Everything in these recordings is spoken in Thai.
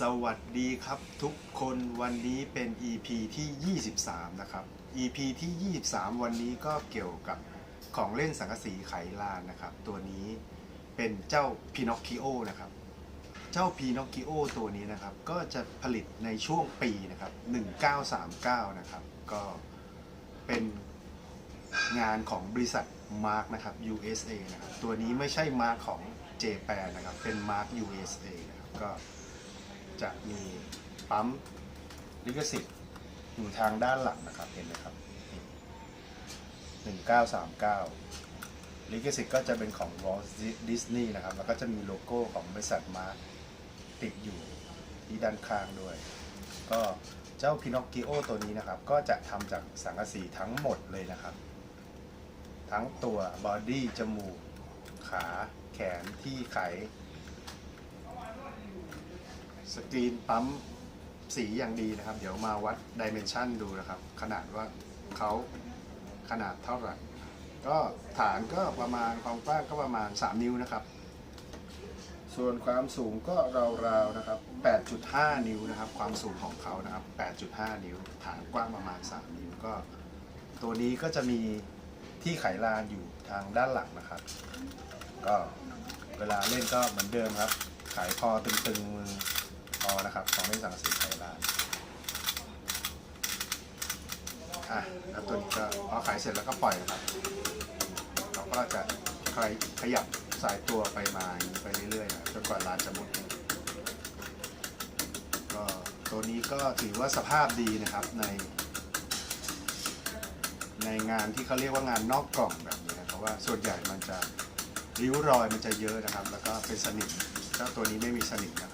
สวัสดีครับทุกคนวันนี้เป็น EP ที่ 23 นะครับ EP ที่ 23 วันนี้ก็เกี่ยวกับของเล่นสังกะสีไขลานนะครับ ตัวนี้เป็นเจ้าพินอคคิโอนะครับ เจ้าพินอคคิโอตัวนี้นะครับ ก็จะผลิตในช่วงปีนะครับ 1939 นะครับ ก็เป็นงานของบริษัทมาร์กนะครับ USA นะครับ ตัวนี้ไม่ใช่มาร์กของเจแปนนะครับ เป็นมาร์ก USA นะครับก็ จะมีปั๊มลิขสิทธิ์อยู่ทางด้านหลังนะครับเห็นไหมครับนี่1939ลิขสิทธิ์ก็จะเป็นของ Walt Disney นะครับ แล้วก็จะมีโลโก้ของบริษัทมาติดอยู่ที่ด้านข้างด้วย ก็เจ้าพินอคกิโอตัวนี้นะครับ ก็จะทำจากสังกะสีทั้งหมดเลยนะครับ ทั้งตัวบอดี้จมูก ขาแขนที่ไข สกรีนปั๊มสีอย่างดีนะครับ เดี๋ยวมาวัดดิเมนชันดูนะครับ ขนาดว่าเขาขนาดเท่าไหร่ก็ฐานก็ประมาณความกว้างก็ประมาณ 3 นิ้วนะครับ ส่วนความสูงก็ราวๆนะครับ 8.5 นิ้วนะครับ ความสูงของเขานะครับ 8.5 นิ้ว ฐานกว้างประมาณ 3 นิ้วก็ ตัวนี้ก็จะมีที่ไขลานอยู่ทางด้านหลังนะครับ ก็เวลาเล่นก็เหมือนเดิมครับ ขายคอตึงๆมือ พอนะครับของเล่นสังกะสีไขลานอะแล้วตัวนี้ก็พอขายเสร็จแล้วก็ปล่อยนะครับเราก็จะใครขยับสายตัวไปมาไปเรื่อยๆนะจนกว่าร้านจะหมดก็ตัวนี้ก็ถือว่าสภาพดีนะครับใน ในงานที่เขาเรียกว่างานนอกกล่องแบบนี้นะเพราะว่าส่วนใหญ่มันจะริ้วรอยมันจะเยอะนะครับ แล้วก็เป็นสนิมเจ้าตัวนี้ไม่มีสนิมนะค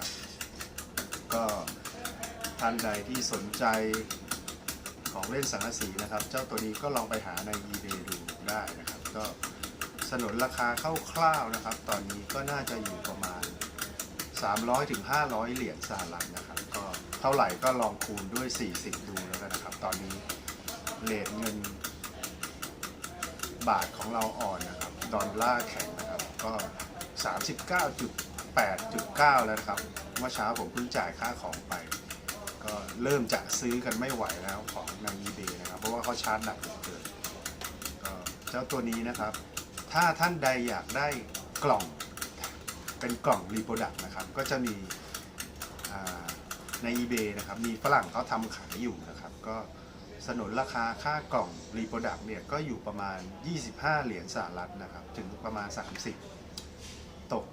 รับ ก็ท่านใดที่สนใจของเล่นสังกะสีนะครับ เจ้าตัวนี้ก็ลองไปหาใน eBay ดูได้นะครับ ก็สนนราคาคร่าวๆนะครับ ตอนนี้ก็น่าจะอยู่ประมาณ 300ถึง500 เหรียญสหรัฐนะครับ ก็เท่าไหร่ก็ลองคูณด้วย 40 ดูแล้วกันนะครับ ตอนนี้เลทเงินบาทของเราอ่อนนะครับดอลลาร์แข็งนะครับก็ 39.8.9 แล้วนะครับ เมื่อเช้าผมเพิ่งจ่ายค่าของไป ก็เริ่มจะซื้อกันไม่ไหวแล้วของใน eBay นะครับ เพราะว่าเขาชาร์จหนักเหลือเกินก็เจ้าตัวนี้นะครับ ถ้าท่านใดอยากได้กล่องเป็นกล่องรีโปรดักต์นะครับ ก็จะมีใน eBay นะครับ มีฝรั่งเขาทำขายอยู่นะครับ ก็สนนราคาค่ากล่องรีโปรดักต์เนี่ย ก็อยู่ประมาณ 25 เหรียญสหรัฐนะครับ ถึงประมาณ 30 ตก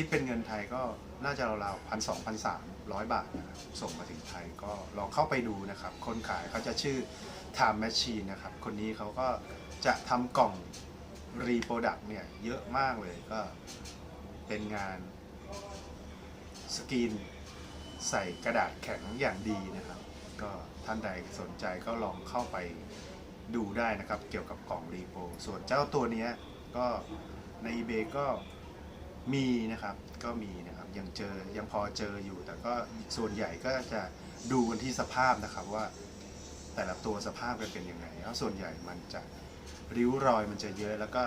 คิดเป็นเงินไทยก็น่าจะราวๆพันสองพันสามร้อยบาทนะครับส่งมาถึงไทยก็ลองเข้าไปดูนะครับ คนขายเขาจะชื่อ Time Machine นะครับ คนนี้เขาก็จะทำกล่องรีโปรดักเนี่ยเยอะมากเลยก็เป็นงานสกรีนใส่กระดาษแข็งอย่างดีนะครับ ก็ท่านใดสนใจก็ลองเข้าไปดูได้นะครับ เกี่ยวกับกล่องรีโปรส่วนเจ้าตัวนี้ก็ใน eBay ก็ มีนะครับก็มีนะครับยังเจอยังพอเจออยู่ แต่ก็ส่วนใหญ่ก็จะดูกันที่สภาพนะครับว่า แต่ละตัวสภาพกันเป็นยังไงเพราะส่วนใหญ่มันจะริ้วรอยมันจะเยอะแล้วก็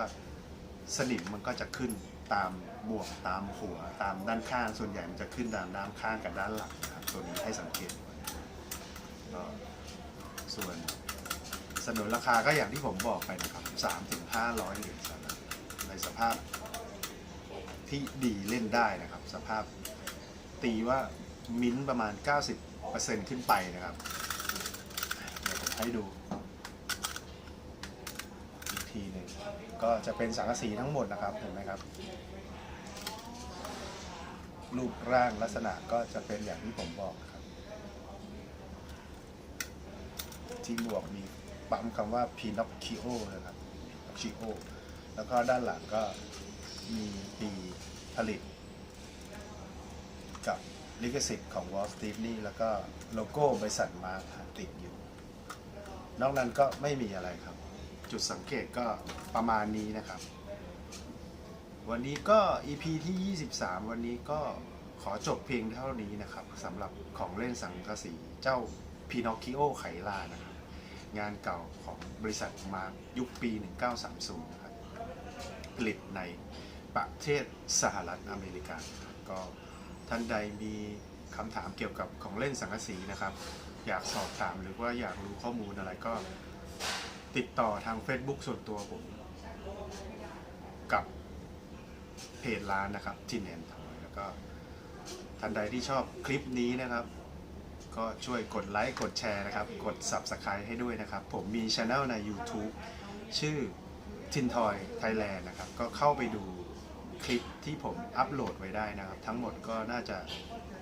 สนิมมันก็จะขึ้นตามบวกตามหัว ตามด้านข้าง ส่วนใหญ่มันจะขึ้นตามด้านข้างกับด้านหลังนะครับตัวนี้ให้สังเกตก็ส่วนสนนราคาก็อย่างที่ผมบอกไปนะครับ3-500เหรียญสหรัฐในสภาพ ที่ดีเล่นได้นะครับ สภาพตีว่ามิ้นท์ประมาณ 90%ขึ้นไปนะครับ เดี๋ยวผมให้ดูอีกทีหนึ่งก็จะเป็นสังกะสีทั้งหมดนะครับเห็นไหมครับ รูปร่างลักษณะก็จะเป็นอย่างที่ผมบอกครับที่บวกมีปั๊มคำว่า Pinocchio นะครับ Pinocchio แล้วก็ด้านหลังก็มีปี ผลิต กับลิขสิทธิ์ของ Walt Disney แล้วก็โลโก้บริษัทมาร์ติดอยู่ นอกนั้นก็ไม่มีอะไรครับ จุดสังเกตก็ประมาณนี้นะครับ วันนี้ก็ EP ที่ 23 วันนี้ก็ขอจบเพียงเท่านี้นะครับสำหรับของเล่นสังกะสีเจ้า Pinocchio ไขลานะครับ งานเก่าของบริษัทมาร์ยุคปี 1930 นะครับ ผลิตใน ประเทศสหรัฐอเมริกาครับก็ท่านใดมีคำถามเกี่ยวกับของเล่นสังกะสีนะครับ อยากสอบถามหรือว่าอยากรู้ข้อมูลอะไรก็ติดต่อทาง Facebook ส่วนตัวผม กับเพจร้านนะครับทินแอนทอยแล้วก็ท่านใดที่ชอบคลิปนี้นะครับ ก็ช่วยกดไลค์กดแชร์นะครับ กด Subscribe ให้ด้วยนะครับ ผมมีช anel ใน YouTube ชื่อทินทอยไทยแลนด์นะครับ ก็เข้าไปดู คลิปที่ผมอัปโหลดไว้ได้นะครับ ทั้งหมดก็น่าจะ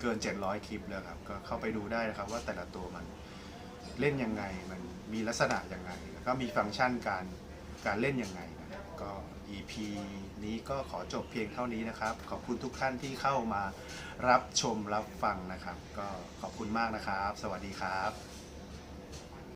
เกิน 700 คลิปแล้วครับ ก็เข้าไปดูได้นะครับว่าแต่ละตัวมันเล่นยังไง มันมีลักษณะยังไง แล้วก็มีฟังก์ชันการการเล่นยังไงนะครับ ก็ EP นี้ก็ขอจบเพียงเท่านี้นะครับ ขอบคุณทุกท่านที่เข้ามารับชมรับฟังนะครับ ก็ขอบคุณมากนะครับ สวัสดีครับ